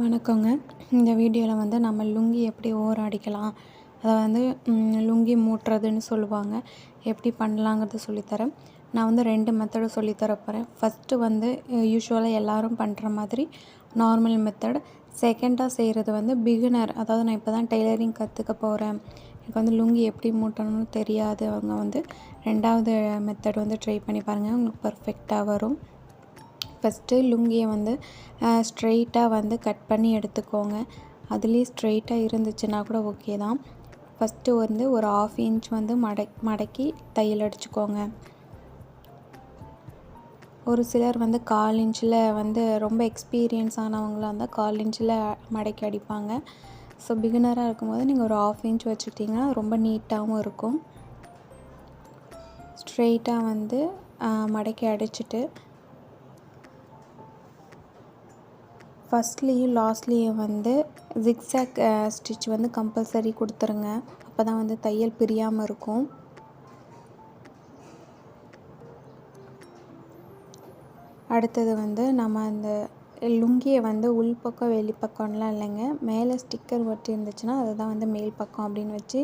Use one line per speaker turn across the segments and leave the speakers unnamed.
வணக்கங்க. இந்த வீடியோவில் வந்து நம்ம லுங்கி எப்படி ஓரம் அடிக்கலாம் அதை வந்து லுங்கி மூட்டுறதுன்னு சொல்லுவாங்க. எப்படி பண்ணலாங்கிறது சொல்லித்தரேன். நான் வந்து ரெண்டு மெத்தடு சொல்லித்தர போகிறேன் ஃபஸ்ட்டு வந்து யூஸ்வலாக எல்லோரும் பண்ணுற மாதிரி நார்மல் மெத்தட் செகண்டாக செய்கிறது வந்து பிகினர் அதாவது நான் இப்போ தான் டெய்லரிங் கற்றுக்க போகிறேன் எனக்கு வந்து லுங்கி எப்படி மூட்டணும்னு தெரியாது. அவங்க வந்து ரெண்டாவது மெத்தட் வந்து ட்ரை பண்ணி பாருங்கள் உங்களுக்கு பர்ஃபெக்டாக வரும். ஃபஸ்ட்டு லுங்கியை வந்து ஸ்ட்ரெயிட்டாக வந்து கட் பண்ணி எடுத்துக்கோங்க. அதுலேயே ஸ்ட்ரெயிட்டாக இருந்துச்சுன்னா கூட ஓகே தான். ஃபஸ்ட்டு வந்து ஒரு ஆஃப் இன்ச் வந்து மடக் மடக்கி தையல் அடிச்சுக்கோங்க. ஒரு சிலர் வந்து கால் இன்ச்சில் வந்து ரொம்ப எக்ஸ்பீரியன்ஸ் ஆனவங்களாக இருந்தால் கால் இன்ச்சில் மடக்கி அடிப்பாங்க. ஸோ பிகினராக இருக்கும்போது நீங்கள் ஒரு ஆஃப் இன்ச் வச்சுக்கிட்டிங்கன்னா ரொம்ப நீட்டாகவும் இருக்கும். ஸ்ட்ரெயிட்டாக வந்து மடக்கி அடிச்சுட்டு ஃபஸ்ட்லேயும் லாஸ்ட்லேயும் வந்து ஜிக்ஸாக் ஸ்டிச் வந்து கம்பல்சரி கொடுத்துருங்க. அப்போ தான் வந்து தையல் பிரியாமல் இருக்கும். அடுத்தது வந்து நம்ம அந்த லுங்கியை வந்து உள்பக்கம் வெளிப்பக்கம்லாம் இல்லைங்க. மேலே ஸ்டிக்கர் ஒட்டி இருந்துச்சுன்னா அதுதான் வந்து மேல் பக்கம் அப்படின்னு வச்சு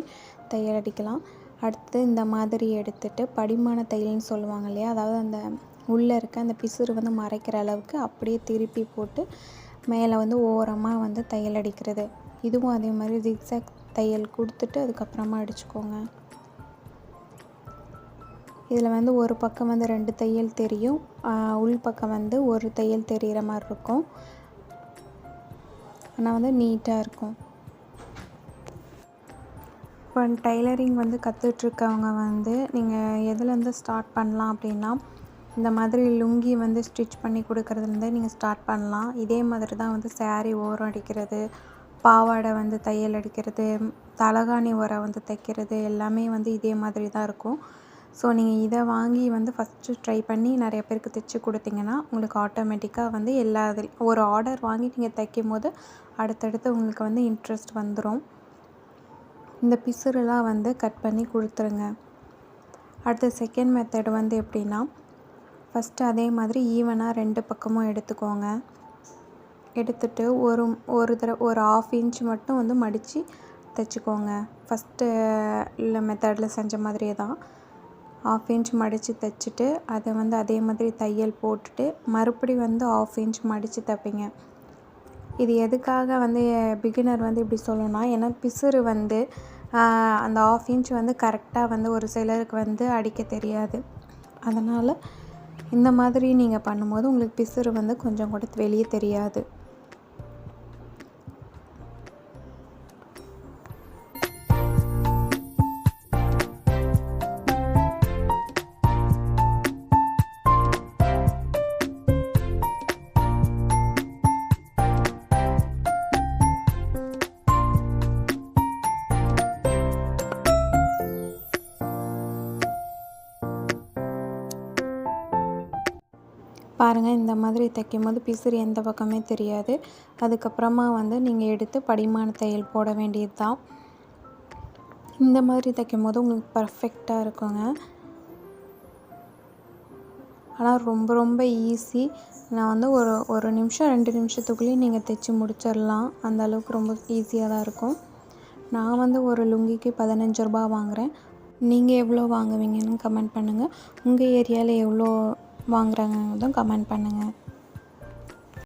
தையல் அடிக்கலாம். அடுத்து இந்த மாதிரி எடுத்துகிட்டு படிமான தையல்னு சொல்லுவாங்க இல்லையா? அதாவது அந்த உள்ளே இருக்க அந்த பிசுறு வந்து மறைக்கிற அளவுக்கு அப்படியே திருப்பி போட்டு மேலே வந்து ஓரமாக வந்து தையல் அடிக்கிறது. இதுவும் அதே மாதிரி ஜிக்ஸாக் தையல் கொடுத்துட்டு அதுக்கப்புறமா அடிச்சுக்கோங்க. இதில் வந்து ஒரு பக்கம் வந்து ரெண்டு தையல் தெரியும். உள் பக்கம் வந்து ஒரு தையல் தெரிகிற மாதிரி இருக்கும். ஆனால் வந்து நீட்டாக இருக்கும். இப்போ டைலரிங் வந்து கற்றுட்ருக்கவங்க வந்து நீங்கள் எதுலேருந்து ஸ்டார்ட் பண்ணலாம் அப்படின்னா இந்த மாதிரி லுங்கி வந்து ஸ்டிச் பண்ணி கொடுக்குறதுலேருந்தே நீங்கள் ஸ்டார்ட் பண்ணலாம். இதே மாதிரி தான் வந்து சேரீ ஓரம் அடிக்கிறது பாவாடை வந்து தையல் அடிக்கிறது தலகாணி உரம் வந்து தைக்கிறது எல்லாமே வந்து இதே மாதிரி தான் இருக்கும். ஸோ நீங்கள் இதை வாங்கி வந்து ஃபஸ்ட்டு ட்ரை பண்ணி நிறைய பேருக்கு தைச்சி கொடுத்தீங்கன்னா உங்களுக்கு ஆட்டோமேட்டிக்காக வந்து எல்லா இது ஒரு ஆர்டர் வாங்கி நீங்கள் தைக்கும் போது அடுத்தடுத்து உங்களுக்கு வந்து இன்ட்ரெஸ்ட் வந்துடும் இந்த பிசுறுலாம் வந்து கட் பண்ணி கொடுத்துருங்க. அடுத்த செகண்ட் மெத்தட் வந்து எப்படின்னா ஃபஸ்ட்டு அதே மாதிரி ஈவனாக ரெண்டு பக்கமும் எடுத்துக்கோங்க. எடுத்துட்டு ஒரு ஒரு தடவை ஒரு ஆஃப் இன்ச் மட்டும் வந்து மடித்து தைச்சிக்கோங்க. ஃபஸ்ட்டு இல்லை மெத்தடில் செஞ்ச மாதிரியே தான். ஆஃப் இன்ச் மடித்து தைச்சிட்டு அதை வந்து அதே மாதிரி தையல் போட்டுட்டு மறுபடி வந்து ஆஃப் இன்ச் மடித்து தைப்பீங்க. இது எதுக்காக வந்து பிகினர் வந்து இப்படி சொல்லணும்னா ஏன்னா பிசுறு வந்து அந்த ஆஃப் இன்ச் வந்து கரெக்டாக வந்து ஒரு சிலருக்கு வந்து அடிக்க தெரியாது. அதனால் இந்த மாதிரி நீங்கள் பண்ணும்போது உங்களுக்கு பிசுறு வந்து கொஞ்சம் கூட வெளியே தெரியாது. பாருங்கள் இந்த மாதிரி தைக்கும்போது பிசிறு எந்த பக்கமே தெரியாது. அதுக்கப்புறமா வந்து நீங்கள் எடுத்து படிமான தையல் போட வேண்டியது தான் இந்த மாதிரி தைக்கும்போது உங்களுக்கு பர்ஃபெக்டாக இருக்குங்க. ஆனால் ரொம்ப ரொம்ப ஈஸி நான் வந்து ஒரு ஒரு நிமிஷம் ரெண்டு நிமிஷத்துக்குள்ளேயே நீங்கள் தைச்சி முடிச்சிடலாம் அந்த அளவுக்கு ரொம்ப ஈஸியாக தான் இருக்கும். நான் வந்து ஒரு லுங்கிக்கு பதினஞ்சு ரூபா வாங்குகிறேன் நீங்கள் எவ்வளோ வாங்குவீங்கன்னு கமெண்ட் பண்ணுங்கள் உங்கள் ஏரியாவில் எவ்வளோ வாங்குறாங்கங்கிறதும் கமெண்ட் பண்ணுங்கள்